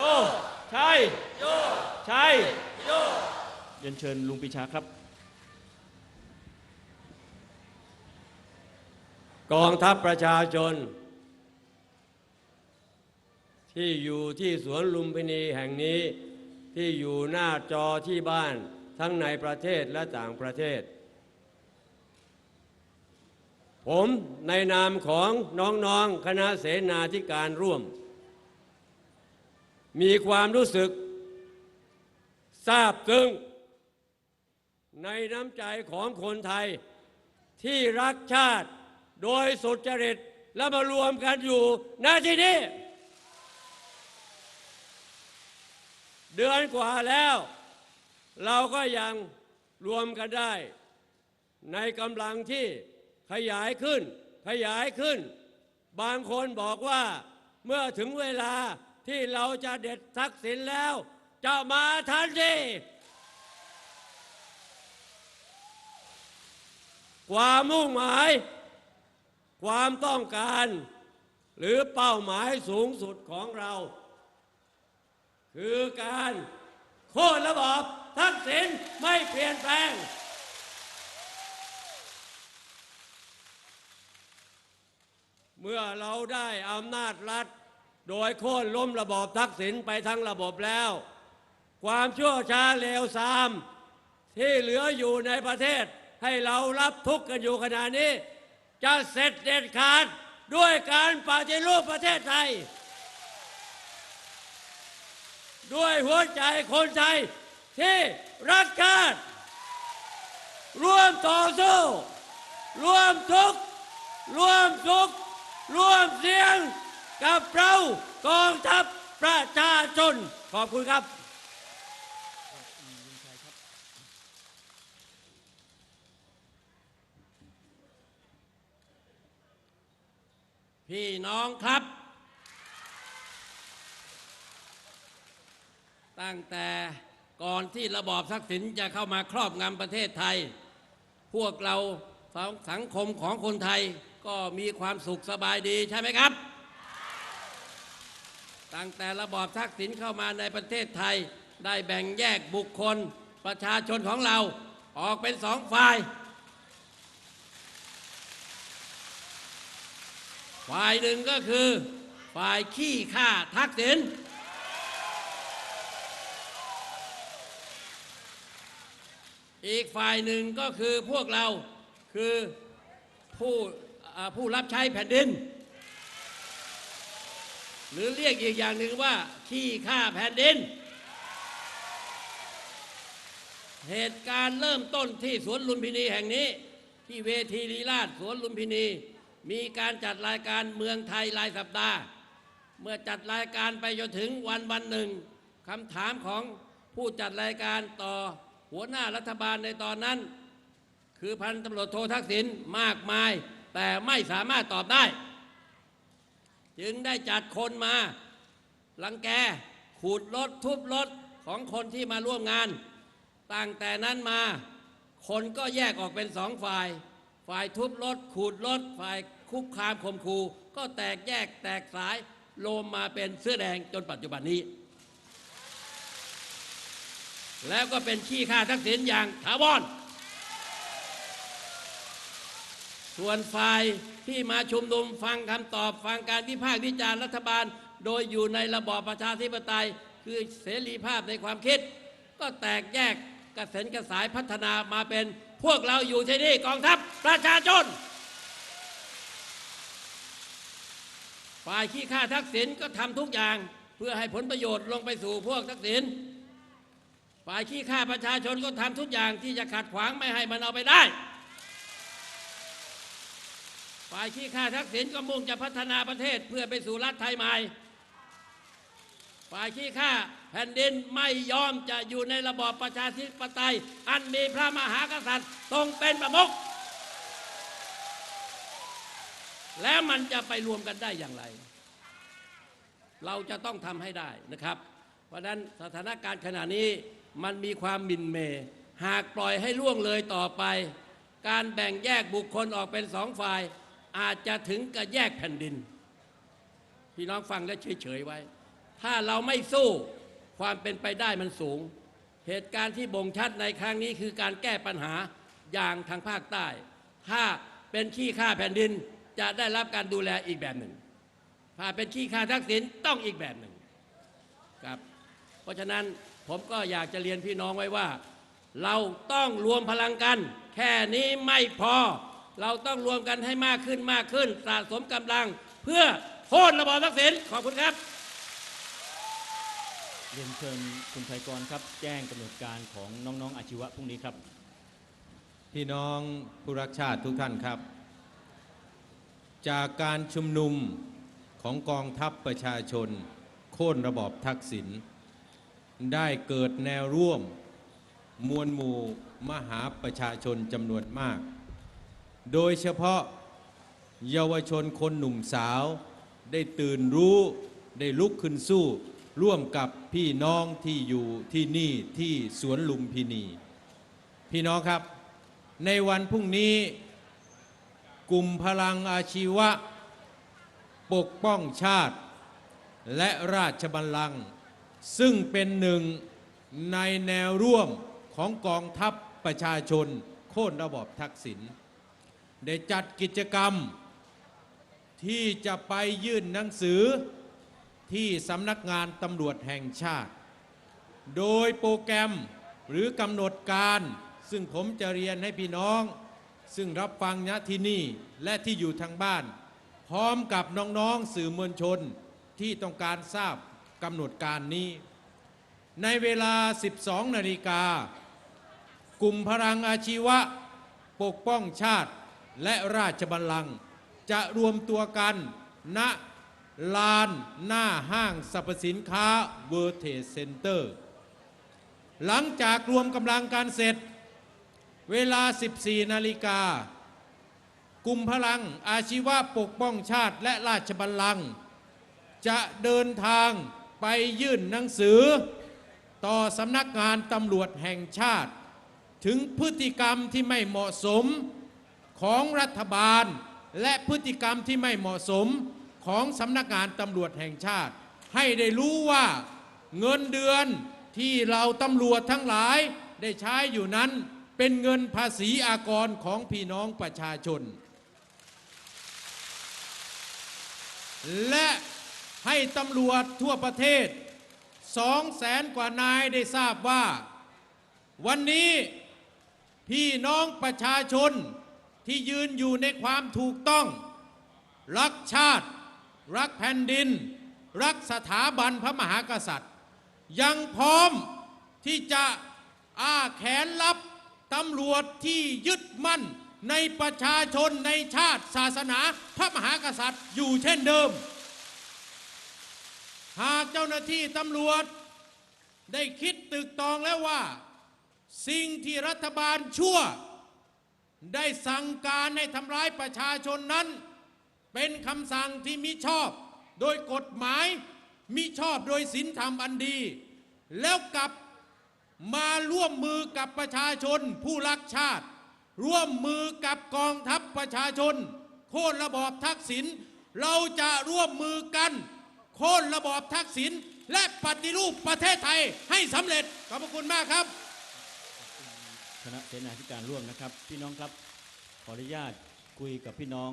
โยใช่โยใช่โยเรียนเชิญลุงปีชาครับ กองทัพประชาชน ที่อยู่ที่สวนลุมพินีแห่งนี้ที่อยู่หน้าจอที่บ้านทั้งในประเทศและต่างประเทศ ผมในนามของน้องๆคณะเสนาธิการร่วม มีความรู้สึกซาบซึ้งในน้ำใจของคนไทยที่รักชาติโดยสุจริตและมารวมกันอยู่ณที่นี้ เดือนกว่าแล้ว เราก็ยังรวมกันได้ ในกำลังที่ขยายขึ้น ขยายขึ้น บางคนบอกว่าเมื่อถึงเวลา ที่เราจะเด็ดทักษิณแล้ว จะมาทันทีความมุ่งหมาย ความต้องการ หรือเป้าหมายสูงสุดของเรา คือการโค่นระบอบทักษิณไม่เปลี่ยนแปลง เมื่อเราได้อำนาจรัฐ โดยโค่นล้มระบอบทักษิณไปทั้งระบบแล้ว ความชั่วช้าเลวทราม ที่เหลืออยู่ในประเทศ ให้เรารับทุกข์กันอยู่ขณะนี้ จะเสร็จเด็ดขาดด้วยการปฏิรูปประเทศไทย ด้วยหัวใจคนไทยที่รักชาติร่วมต่อสู้ร่วมทุกข์ร่วมสุขร่วมเสียง กับเรากองทัพประชาชน ขอบคุณครับพี่น้องครับ ตั้งแต่ก่อนที่ระบอบทักษิณจะเข้ามาครอบงำประเทศไทย พวกเราสังสังคมของคนไทยก็มีความสุขสบายดีใช่ไหมครับ ตั้งแต่ระบอบทักษิณเข้ามาในประเทศไทย ได้แบ่งแยกบุคคลประชาชนของเราออกเป็นสองฝ่าย ฝ่ายหนึ่งก็คือ ฝ่ายขี้ข้าทักษิณอีกฝ่ายหนึ่งก็คือพวกเราคือผู้ผู้รับใช้แผ่นดิน หรือเรียกอีกอย่างหนึ่งว่า ขี้ข้าแผ่นดิน เหตุการณ์เริ่มต้นที่สวนลุมพินีแห่งนี้ ที่เวทีลีลาศสวนลุมพินี มีการจัดรายการเมืองไทยรายสัปดาห์ เมื่อจัดรายการไปจนถึงวันวันหนึ่งคำถามของผู้จัดรายการต่อหัวหน้ารัฐบาลในตอนนั้น คือพันตำรวจโททักษิณมากมาย แต่ไม่สามารถตอบได้ จึงได้จัดคนมาลังแกขูดรถทุบรถของคนที่มาร่วมงาน ตั้งแต่นั้นมา คนก็แยกออกเป็นสองฝ่าย ฝ่ายทุบรถขูดรถฝ่ายคุกคามข่มขู่ก็แตกแยกแตกสายโลมมาเป็นเสื้อแดงจนปัจจุบันนี้ แล้วก็เป็นขี้ข้าทักษิณอย่างถาวรส่วนฝ่าย ที่มาชุมนุมฟังคำตอบฟังการวิพากษ์วิจารณ์รัฐบาล โดยอยู่ในระบอบประชาธิปไตย คือเสรีภาพในความคิด ก็แตกแยกกระเซ็นกระสายพัฒนามาเป็นพวกเราอยู่ที่นี่กองทัพประชาชนฝ่ายขี้ข้าทักษิณก็ทำทุกอย่างเพื่อให้ผลประโยชน์ลงไปสู่พวกทักษิณฝ่ายขี้ข้าประชาชนก็ทำทุกอย่างที่จะขัดขวางไม่ให้มันเอาไปได้ ฝ่ายขี้ข้าทักษิณก็มุ่งจะพัฒนาประเทศเพื่อไปสู่รัฐไทยใหม่ ฝ่ายขี้ข้าแผ่นดินไม่ยอมจะอยู่ในระบอบประชาธิปไตย อันมีพระมหากษัตริย์ทรงเป็นประมุขแล้วมันจะไปรวมกันได้อย่างไร เราจะต้องทำให้ได้นะครับ เพราะนั้นสถานการณ์ขณะนี้มันมีความมินเมย์หากปล่อยให้ล่วงเลยต่อไป การแบ่งแยกบุคคลออกเป็นสองฝ่าย อาจจะถึงกับแยกแผ่นดิน พี่น้องฟังและเฉยๆไว้ ถ้าเราไม่สู้ความเป็นไปได้มันสูง เหตุการณ์ที่บ่งชัดในครั้งนี้คือการแก้ปัญหาอย่างทางภาคใต้ ถ้าเป็นขี้ข้าแผ่นดินจะได้รับการดูแลอีกแบบหนึ่ง ถ้าเป็นขี้ข้าทักษิณต้องอีกแบบหนึ่งครับเพราะฉะนั้นผมก็อยากจะเรียนพี่น้องไว้ว่า เราต้องรวมพลังกัน แค่นี้ไม่พอ เราต้องรวมกันให้มากขึ้นมากขึ้น สะสมกำลังเพื่อโค่นระบอบทักษิณขอบคุณครับ เรียนเชิญคุณไทยกรครับ แจ้งกำหนดการของน้อง ๆ อาชีวะพรุ่งนี้ครับ พี่น้องผู้รักชาติทุกท่านครับ จากการชุมนุมของกองทัพประชาชน โค่นระบอบทักษิณได้เกิดแนวร่วม มวลหมู่มหาประชาชนจำนวนมาก โดยเฉพาะเยาวชนคนหนุ่มสาว ได้ตื่นรู้ได้ลุกขึ้นสู้ ร่วมกับพี่น้องที่อยู่ที่นี่ที่สวนลุมพินี พี่น้องครับ ในวันพรุ่งนี้ กลุ่มพลังอาชีวะ ปกป้องชาติ และราชบัลลังก์ซึ่งเป็นหนึ่งในแนวร่วมของกองทัพประชาชน โค่นระบอบทักษิณ ได้จัดกิจกรรม ที่จะไปยื่นหนังสือที่สำนักงานตำรวจแห่งชาติ โดยโปรแกรมหรือกำหนดการ ซึ่งผมจะเรียนให้พี่น้อง ซึ่งรับฟังณที่นี่และที่อยู่ทางบ้าน พร้อมกับน้องๆสื่อมวลชนที่ต้องการทราบกำหนดการนี้ ในเวลา 12 นาฬิกากลุ่มพลังอาชีวะ ปกป้องชาติ และราชบัลลังก์จะรวมตัวกันณลานหน้าห้างสรรพสินค้าเวอร์เทสเซ็นเตอร์ หลังจากรวมกำลังการเสร็จ เวลา 14 นาฬิกา กลุ่มพลังอาชีวะปกป้องชาติและราชบัลลังก์จะเดินทางไปยื่นหนังสือ ต่อสำนักงานตำรวจแห่งชาติ ถึงพฤติกรรมที่ไม่เหมาะสม ของรัฐบาล และพฤติกรรมที่ไม่เหมาะสมของสำนักงานตำรวจแห่งชาติ ให้ได้รู้ว่าเงินเดือนที่เราตำรวจทั้งหลายได้ใช้อยู่นั้น เป็นเงินภาษีอากรของพี่น้องประชาชน และให้ตำรวจทั่วประเทศสองแสนกว่านายได้ทราบว่า วันนี้พี่น้องประชาชน ที่ยืนอยู่ในความถูกต้อง รักชาติ รักแผ่นดิน รักสถาบันพระมหากษัตริย์ ยังพร้อมที่จะอ้าแขนรับตำรวจที่ยึดมั่นในประชาชนในชาติศาสนาพระมหากษัตริย์อยู่เช่นเดิม หากเจ้าหน้าที่ตำรวจได้คิดตึกตองแล้วว่า สิ่งที่รัฐบาลชั่ว ได้สั่งการให้ทำร้ายประชาชนนั้น เป็นคำสั่งที่มิชอบ โดยกฎหมายมิชอบโดยศีลธรรมอันดี แล้วกลับมาร่วมมือกับประชาชนผู้รักชาติ ร่วมมือกับกองทัพประชาชน โค่นระบอบทักษิณเราจะร่วมมือกันโค่นระบอบทักษิณและปฏิรูปประเทศไทยให้สำเร็จขอบพระคุณมากครับ คณะเสนาธิการร่วมนะครับ พี่น้องครับขออนุญาตคุยกับพี่น้อง